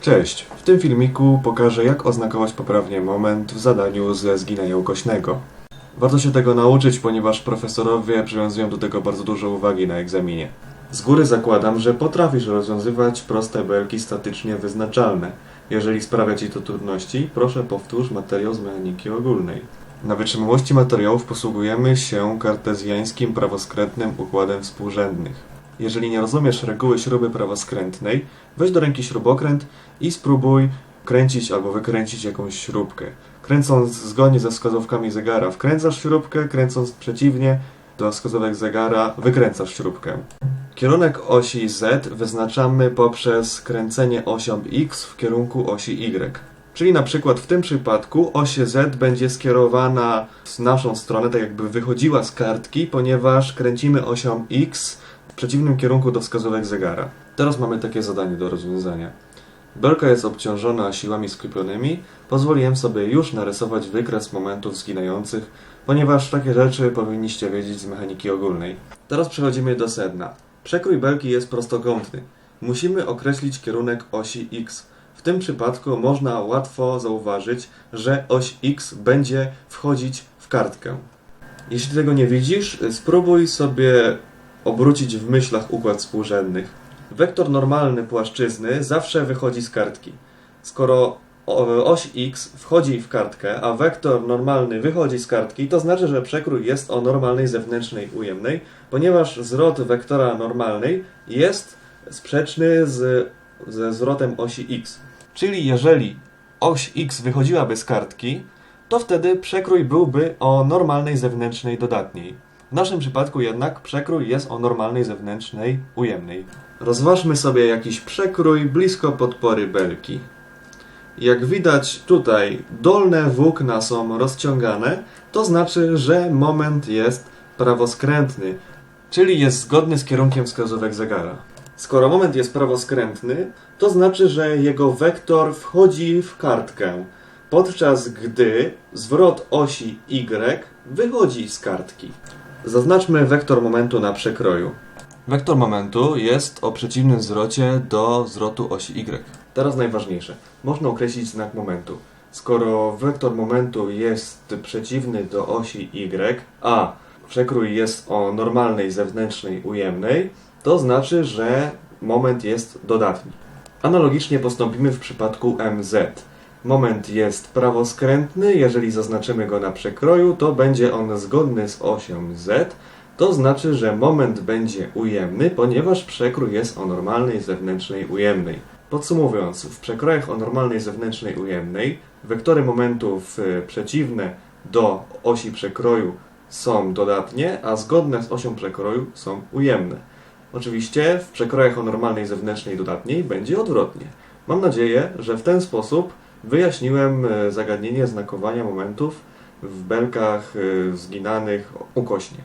Cześć! W tym filmiku pokażę jak oznakować poprawnie moment w zadaniu ze zginania ukośnego. Warto się tego nauczyć, ponieważ profesorowie przywiązują do tego bardzo dużo uwagi na egzaminie. Z góry zakładam, że potrafisz rozwiązywać proste belki statycznie wyznaczalne. Jeżeli sprawia Ci to trudności, proszę powtórz materiał z mechaniki ogólnej. Na wytrzymałości materiałów posługujemy się kartezjańskim prawoskrętnym układem współrzędnych. Jeżeli nie rozumiesz reguły śruby prawoskrętnej, weź do ręki śrubokręt i spróbuj kręcić albo wykręcić jakąś śrubkę. Kręcąc zgodnie ze wskazówkami zegara, wkręcasz śrubkę, kręcąc przeciwnie do wskazówek zegara, wykręcasz śrubkę. Kierunek osi Z wyznaczamy poprzez kręcenie osią X w kierunku osi Y. Czyli na przykład w tym przypadku oś Z będzie skierowana w naszą stronę, tak jakby wychodziła z kartki, ponieważ kręcimy osią X przeciwnym kierunku do wskazówek zegara. Teraz mamy takie zadanie do rozwiązania. Belka jest obciążona siłami skupionymi. Pozwoliłem sobie już narysować wykres momentów zginających, ponieważ takie rzeczy powinniście wiedzieć z mechaniki ogólnej. Teraz przechodzimy do sedna. Przekrój belki jest prostokątny. Musimy określić kierunek osi X. W tym przypadku można łatwo zauważyć, że oś X będzie wchodzić w kartkę. Jeśli tego nie widzisz, spróbuj sobie obrócić w myślach układ współrzędnych. Wektor normalny płaszczyzny zawsze wychodzi z kartki. Skoro oś X wchodzi w kartkę, a wektor normalny wychodzi z kartki, to znaczy, że przekrój jest o normalnej zewnętrznej ujemnej, ponieważ zwrot wektora normalnej jest sprzeczny z, ze zwrotem osi X. Czyli jeżeli oś X wychodziłaby z kartki, to wtedy przekrój byłby o normalnej zewnętrznej dodatniej. W naszym przypadku jednak przekrój jest o normalnej zewnętrznej ujemnej. Rozważmy sobie jakiś przekrój blisko podpory belki. Jak widać tutaj dolne włókna są rozciągane, to znaczy, że moment jest prawoskrętny, czyli jest zgodny z kierunkiem wskazówek zegara. Skoro moment jest prawoskrętny, to znaczy, że jego wektor wchodzi w kartkę, podczas gdy zwrot osi y wychodzi z kartki. Zaznaczmy wektor momentu na przekroju. Wektor momentu jest o przeciwnym zwrocie do zwrotu osi y. Teraz najważniejsze. Można określić znak momentu. Skoro wektor momentu jest przeciwny do osi y, a przekrój jest o normalnej zewnętrznej ujemnej, to znaczy, że moment jest dodatni. Analogicznie postąpimy w przypadku MZ. Moment jest prawoskrętny, jeżeli zaznaczymy go na przekroju, to będzie on zgodny z osią Z, to znaczy, że moment będzie ujemny, ponieważ przekrój jest o normalnej zewnętrznej ujemnej. Podsumowując, w przekrojach o normalnej zewnętrznej ujemnej wektory momentów y, przeciwne do osi przekroju są dodatnie, a zgodne z osią przekroju są ujemne. Oczywiście w przekrojach o normalnej zewnętrznej dodatniej będzie odwrotnie. Mam nadzieję, że w ten sposób wyjaśniłem y, zagadnienie znakowania momentów w belkach y, zginanych ukośnie.